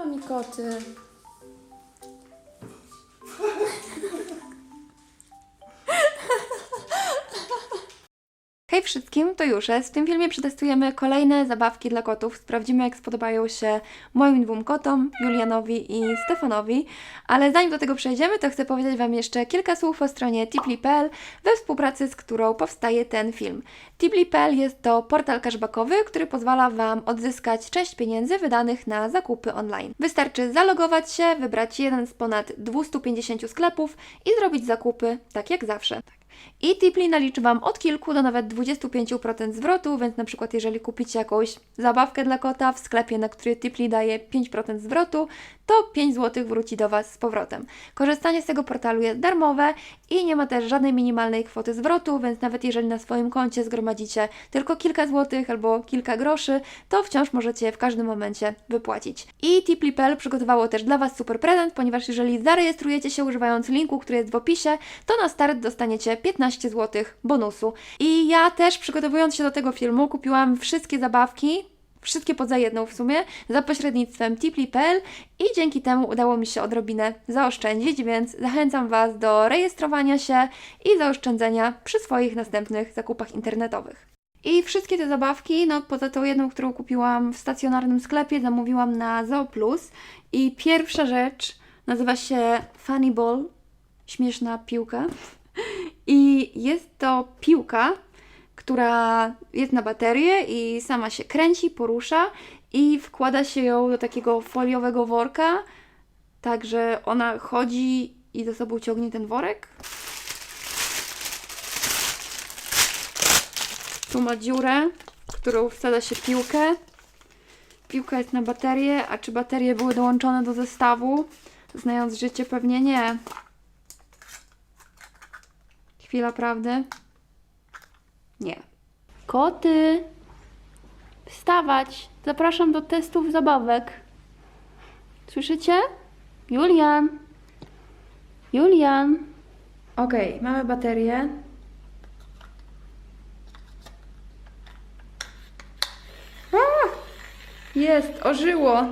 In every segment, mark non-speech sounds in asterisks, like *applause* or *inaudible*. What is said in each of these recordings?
wami Hej wszystkim, to już jest. W tym filmie przetestujemy kolejne zabawki dla kotów. Sprawdzimy, jak spodobają się moim dwóm kotom, Julianowi i Stefanowi. Ale zanim do tego przejdziemy, to chcę powiedzieć Wam jeszcze kilka słów o stronie tipli.pl, we współpracy z którą powstaje ten film. Tipli.pl jest to portal cashbackowy, który pozwala Wam odzyskać część pieniędzy wydanych na zakupy online. Wystarczy zalogować się, wybrać jeden z ponad 250 sklepów i zrobić zakupy tak jak zawsze. I Tipli naliczy Wam od kilku do nawet 25% zwrotu, więc na przykład jeżeli kupicie jakąś zabawkę dla kota w sklepie, na który Tipli daje 5% zwrotu, to 5 zł wróci do Was z powrotem. Korzystanie z tego portalu jest darmowe i nie ma też żadnej minimalnej kwoty zwrotu, więc nawet jeżeli na swoim koncie zgromadzicie tylko kilka złotych albo kilka groszy, to wciąż możecie w każdym momencie wypłacić. I Tipli.pl przygotowało też dla Was super prezent, ponieważ jeżeli zarejestrujecie się używając linku, który jest w opisie, to na start dostaniecie 15 zł bonusu. I ja też przygotowując się do tego filmu kupiłam wszystkie zabawki, wszystkie poza jedną w sumie, za pośrednictwem tipli.pl i dzięki temu udało mi się odrobinę zaoszczędzić, więc zachęcam Was do rejestrowania się i zaoszczędzenia przy swoich następnych zakupach internetowych. I wszystkie te zabawki, no poza tą jedną, którą kupiłam w stacjonarnym sklepie, zamówiłam na Zooplus. I pierwsza rzecz nazywa się Funny Ball, śmieszna piłka. I jest to piłka, która jest na baterię i sama się kręci, porusza i wkłada się ją do takiego foliowego worka, tak że ona chodzi i za sobą ciągnie ten worek. Tu ma dziurę, którą wsadza się piłkę. Piłka jest na baterię, a czy baterie były dołączone do zestawu? Znając życie, pewnie nie. Chwila prawdy. Nie. Koty! Wstawać! Zapraszam do testów zabawek. Słyszycie? Julian! Julian! Okej, mamy baterię. A! Jest, ożyło!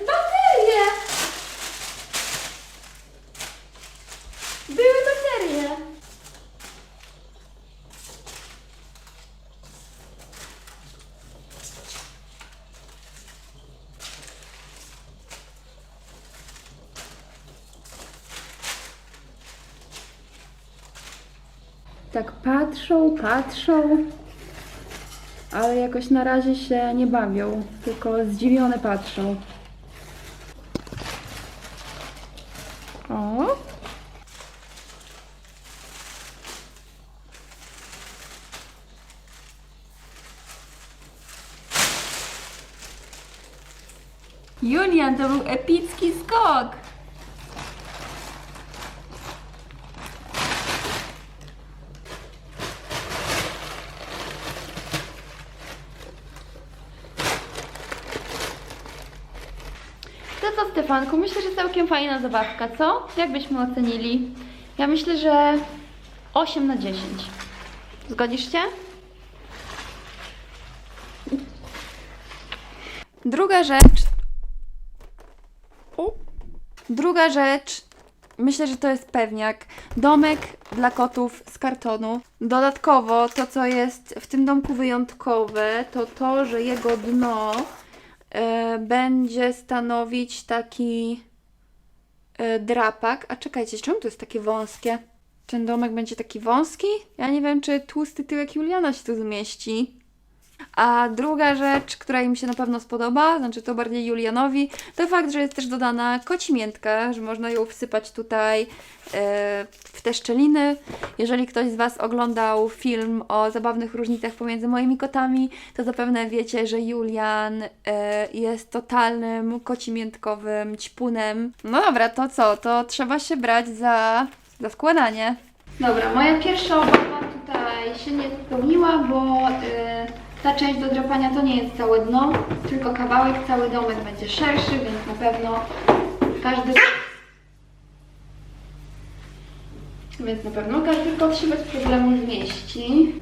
Baterie! Były baterie! Tak patrzą, patrzą, ale jakoś na razie się nie bawią, tylko zdziwione patrzą. O. Julian, to był epicki Myślę, że całkiem fajna zabawka, co? Jak byśmy ocenili? Ja myślę, że 8 na 10. Zgodzisz się? Druga rzecz. Druga rzecz. Myślę, że to jest pewniak. Domek dla kotów z kartonu. Dodatkowo to, co jest w tym domku wyjątkowe, to to, że jego dno będzie stanowić taki e, drapak. A czekajcie, czemu to jest takie wąskie? Ten domek będzie taki wąski? Ja nie wiem, czy tłusty tyłek Juliana się tu zmieści. A druga rzecz, która im się na pewno spodoba, znaczy to bardziej Julianowi, to fakt, że jest też dodana kocimiętka, że można ją wsypać tutaj e, w te szczeliny. Jeżeli ktoś z Was oglądał film o zabawnych różnicach pomiędzy moimi kotami, to zapewne wiecie, że Julian e, jest totalnym kocimiętkowym ćpunem. No dobra, to co? To trzeba się brać za, za składanie. Dobra, moja pierwsza obawa tutaj się nie spełniła, bo y, ta część do drapania to nie jest całe dno, tylko kawałek, cały domek będzie szerszy, więc na pewno każdy... Więc na pewno każdy kot się bez problemu zmieści.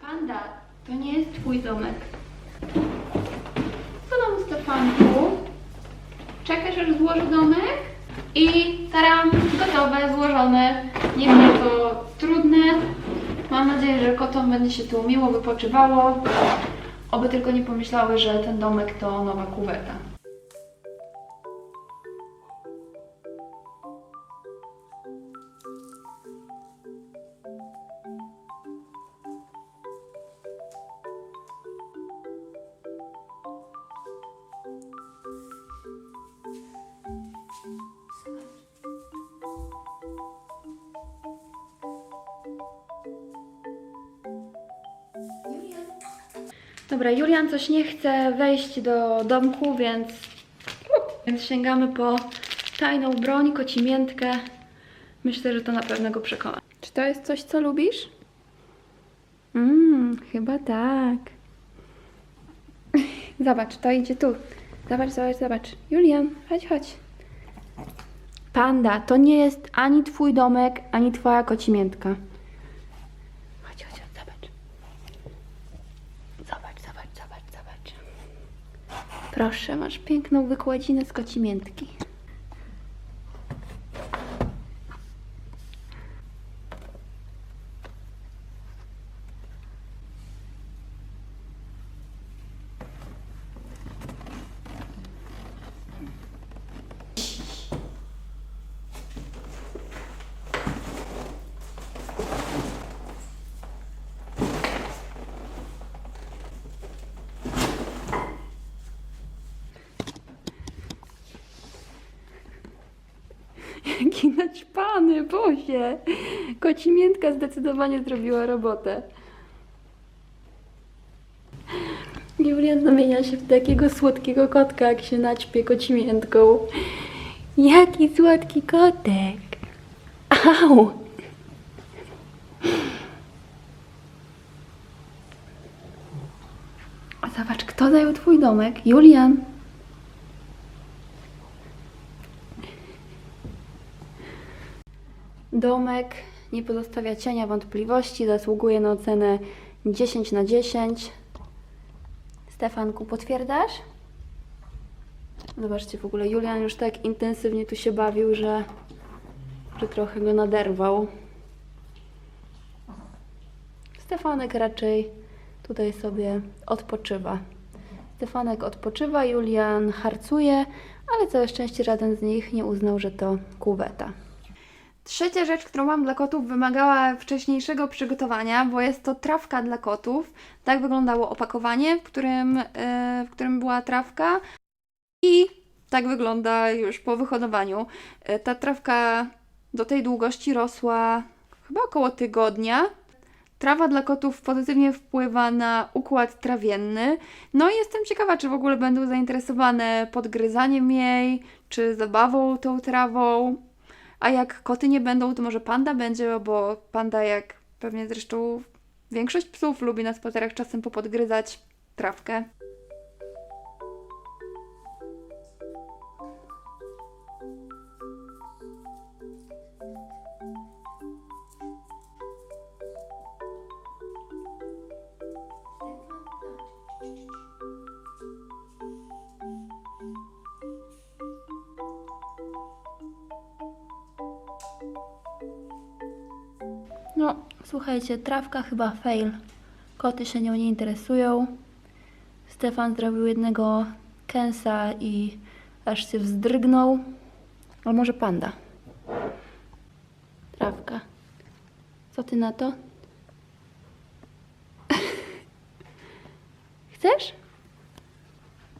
Panda, to nie jest twój domek. Co tam Stefanku? Czekasz aż złoży domek? I taram, gotowe, złożone. Nie było to trudne. Mam nadzieję, że kotom będzie się tu miło wypoczywało. Oby tylko nie pomyślały, że ten domek to nowa kuweta. Dobra, Julian coś nie chce wejść do domku, więc, więc sięgamy po tajną broń, kocimiętkę. Myślę, że to na pewno go przekona. Czy to jest coś, co lubisz? Mmm, chyba tak. *laughs* Zobacz, to idzie tu. Zobacz, zobacz, zobacz. Julian, chodź, chodź. Panda, to nie jest ani twój domek, ani twoja kocimiętka. Chodź, chodź, chodź, zobacz. Zobacz, zobacz, zobacz, zobacz. Proszę, masz piękną wykładzinę z kocimiętki. Jaki naćpany, Bozie! Kocimiętka zdecydowanie zrobiła robotę. Julian zamienia się w takiego słodkiego kotka, jak się naćpie kocimiętką. Jaki słodki kotek! Au! Zobacz, kto zajął twój domek? Julian! Domek nie pozostawia cienia wątpliwości, zasługuje na ocenę 10 na 10. Stefanku, potwierdzasz? Zobaczcie, w ogóle Julian już tak intensywnie tu się bawił, że, że trochę go naderwał. Stefanek raczej tutaj sobie odpoczywa. Stefanek odpoczywa, Julian harcuje, ale całe szczęście żaden z nich nie uznał, że to kuweta. Trzecia rzecz, którą mam dla kotów, wymagała wcześniejszego przygotowania, bo jest to trawka dla kotów. Tak wyglądało opakowanie, w którym, yy, w którym była trawka. I tak wygląda już po wyhodowaniu. Yy, Ta trawka do tej długości rosła chyba około tygodnia. Trawa dla kotów pozytywnie wpływa na układ trawienny. No i jestem ciekawa, czy w ogóle będą zainteresowane podgryzaniem jej, czy zabawą tą trawą. A jak koty nie będą, to może panda będzie, bo panda, jak pewnie zresztą większość psów, lubi na spacerach czasem popodgryzać trawkę. Słuchajcie, trawka chyba fail. Koty się nią nie interesują. Stefan zrobił jednego kęsa i aż się wzdrygnął. A może panda? Trawka. Co ty na to? *laughs* Chcesz?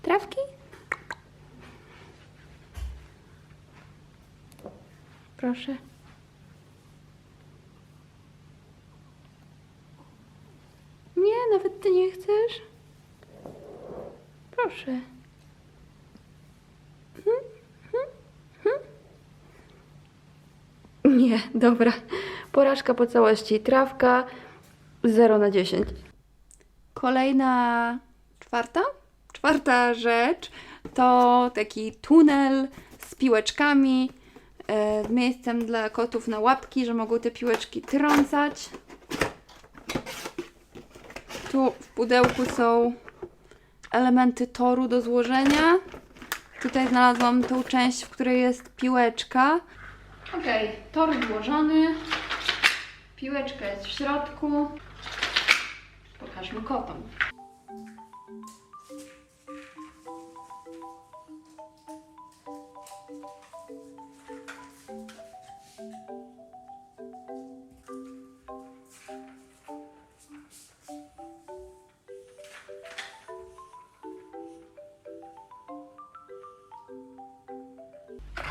Trawki? Proszę. Nie, nawet ty nie chcesz? Nie, dobra. Porażka po całości. Trawka 0 na 10. Kolejna czwarta? Czwarta rzecz to taki tunel z piłeczkami, e, miejscem dla kotów na łapki, że mogą te piłeczki trącać. Tu w pudełku są elementy toru do złożenia. Tutaj znalazłam tą część, w której jest piłeczka. Ok, tor złożony. Piłeczka jest w środku. Pokażmy kotom.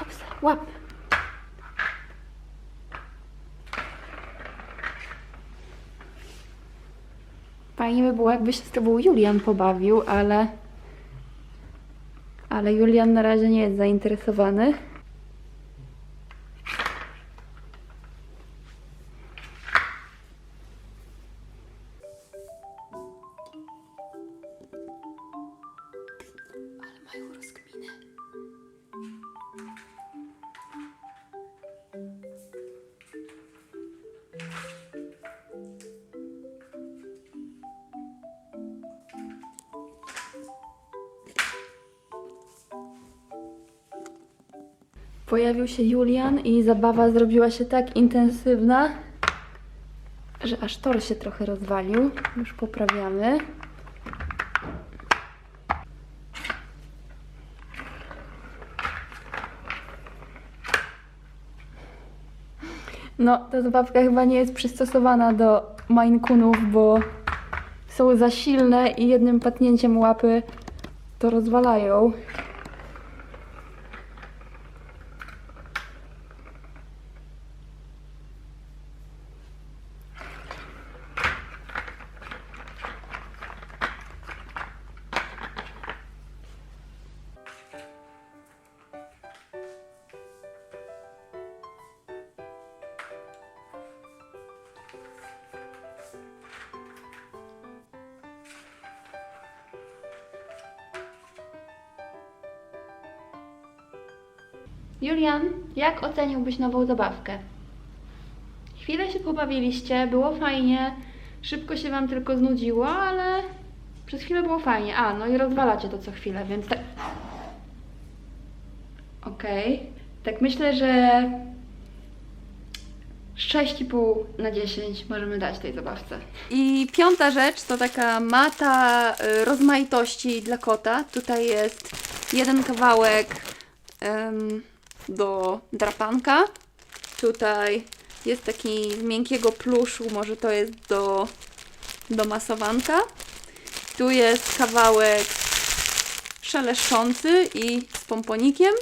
Hops, łap. Fajnie by było, jakby się z tobą Julian pobawił, ale... Ale Julian na razie nie jest zainteresowany. Pojawił się Julian i zabawa zrobiła się tak intensywna, że aż tor się trochę rozwalił. Już poprawiamy. No, ta zabawka chyba nie jest przystosowana do Maine Coonów, bo są za silne i jednym patnięciem łapy to rozwalają. Julian, jak oceniłbyś nową zabawkę? Chwilę się pobawiliście, było fajnie, szybko się Wam tylko znudziło, ale przez chwilę było fajnie. A, no i rozwalacie to co chwilę, więc tak... Okej. Tak myślę, że 6,5 na 10 możemy dać tej zabawce. I piąta rzecz to taka mata y, rozmaitości dla kota. Tutaj jest jeden kawałek em, do drapanka. Tutaj jest taki z miękkiego pluszu, może to jest do, do masowanka. Tu jest kawałek szeleszczący i z pomponikiem.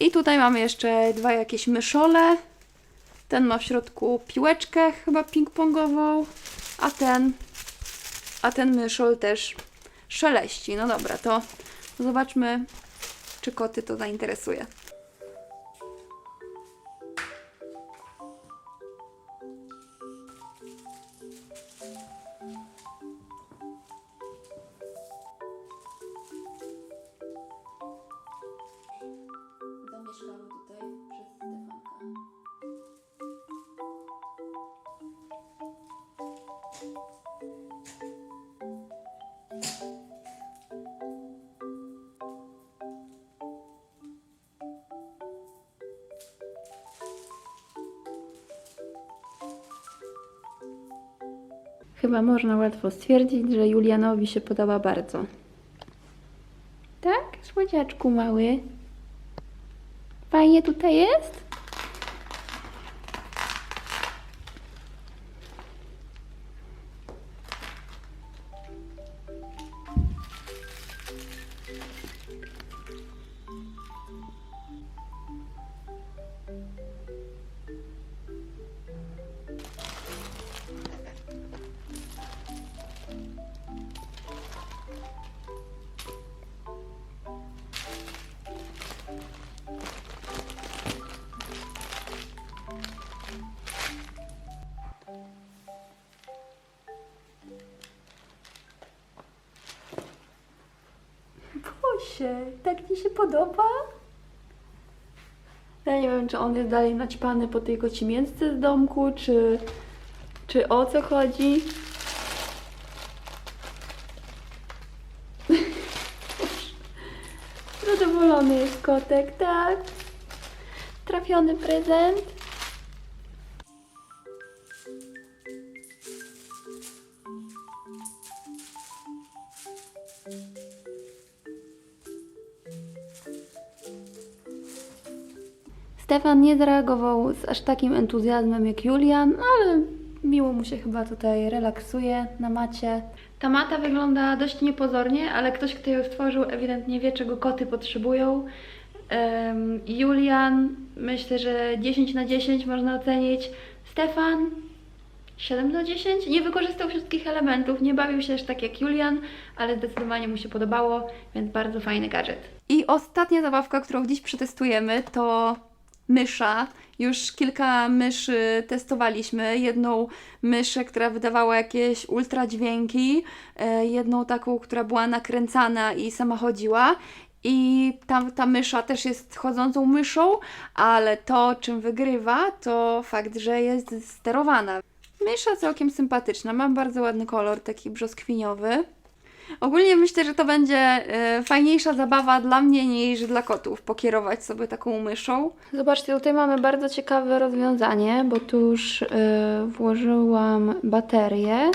I tutaj mamy jeszcze dwa jakieś myszole. Ten ma w środku piłeczkę chyba ping-pongową, a ten, a ten myszol też szeleści. No dobra, to zobaczmy, czy koty to zainteresuje. Chyba można łatwo stwierdzić, że Julianowi się podoba bardzo. Tak, słodziaczku mały? Fajnie tutaj jest? Się. Tak Ci się podoba? Ja nie wiem, czy on jest dalej naćpany po tej koci mięsce z domku, czy, czy o co chodzi. *laughs* Zadowolony jest kotek, tak? Trafiony prezent. Stefan nie zareagował z aż takim entuzjazmem jak Julian, ale miło mu się chyba tutaj relaksuje na macie. Ta mata wygląda dość niepozornie, ale ktoś, kto ją stworzył, ewidentnie wie, czego koty potrzebują. Em, Julian, myślę, że 10 na 10 można ocenić. Stefan, 7 na 10. Nie wykorzystał wszystkich elementów, nie bawił się aż tak jak Julian, ale zdecydowanie mu się podobało, więc bardzo fajny gadżet. I ostatnia zabawka, którą dziś przetestujemy, to mysza. Już kilka myszy testowaliśmy. Jedną myszę, która wydawała jakieś ultra dźwięki, e, jedną taką, która była nakręcana i sama chodziła. I ta, ta mysza też jest chodzącą myszą, ale to, czym wygrywa, to fakt, że jest sterowana. Mysza całkiem sympatyczna, ma bardzo ładny kolor, taki brzoskwiniowy. Ogólnie myślę, że to będzie e, fajniejsza zabawa dla mnie niż dla kotów, pokierować sobie taką myszą. Zobaczcie, tutaj mamy bardzo ciekawe rozwiązanie, bo tu już e, włożyłam baterię,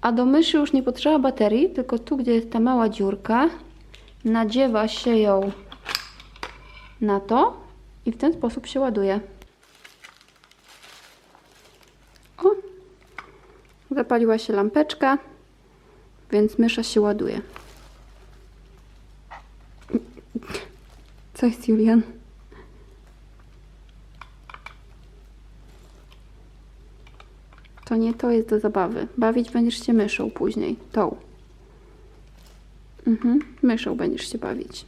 a do myszy już nie potrzeba baterii, tylko tu, gdzie jest ta mała dziurka, nadziewa się ją na to i w ten sposób się ładuje. O! Zapaliła się lampeczka więc mysza się ładuje. Co jest, Julian? To nie to jest do zabawy. Bawić będziesz się myszą później. Tą. Mhm, myszą będziesz się bawić.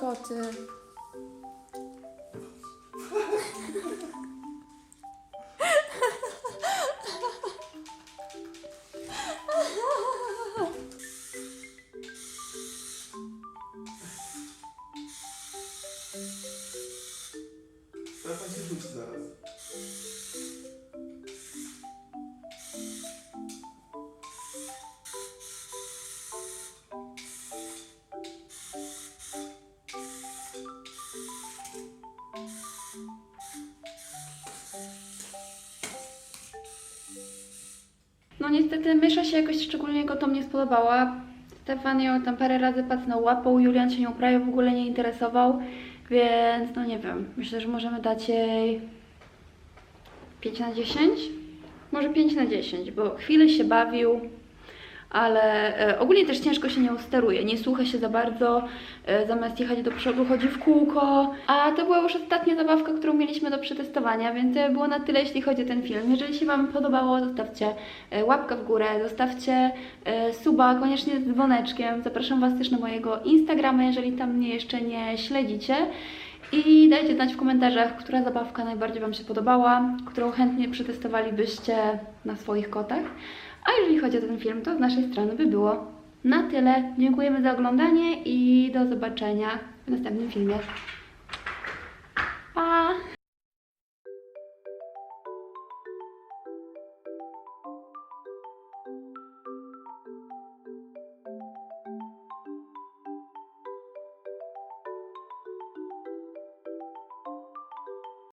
Koty? No niestety mysza się jakoś szczególnie kotom nie spodobała. Stefan ją tam parę razy pacnął łapą, Julian się nią prawie w ogóle nie interesował, więc no nie wiem, myślę, że możemy dać jej 5 na 10? Może 5 na 10, bo chwilę się bawił, ale e, ogólnie też ciężko się nią steruje, nie słucha się za bardzo, e, zamiast jechać do przodu chodzi w kółko, a to była już ostatnia zabawka, którą mieliśmy do przetestowania, więc to było na tyle, jeśli chodzi o ten film. Jeżeli się Wam podobało, zostawcie e, łapkę w górę, zostawcie e, suba, koniecznie z dzwoneczkiem, zapraszam Was też na mojego Instagrama, jeżeli tam mnie jeszcze nie śledzicie. I dajcie znać w komentarzach, która zabawka najbardziej Wam się podobała, którą chętnie przetestowalibyście na swoich kotach. A jeżeli chodzi o ten film, to z naszej strony by było na tyle. Dziękujemy za oglądanie i do zobaczenia w następnym filmie. Pa!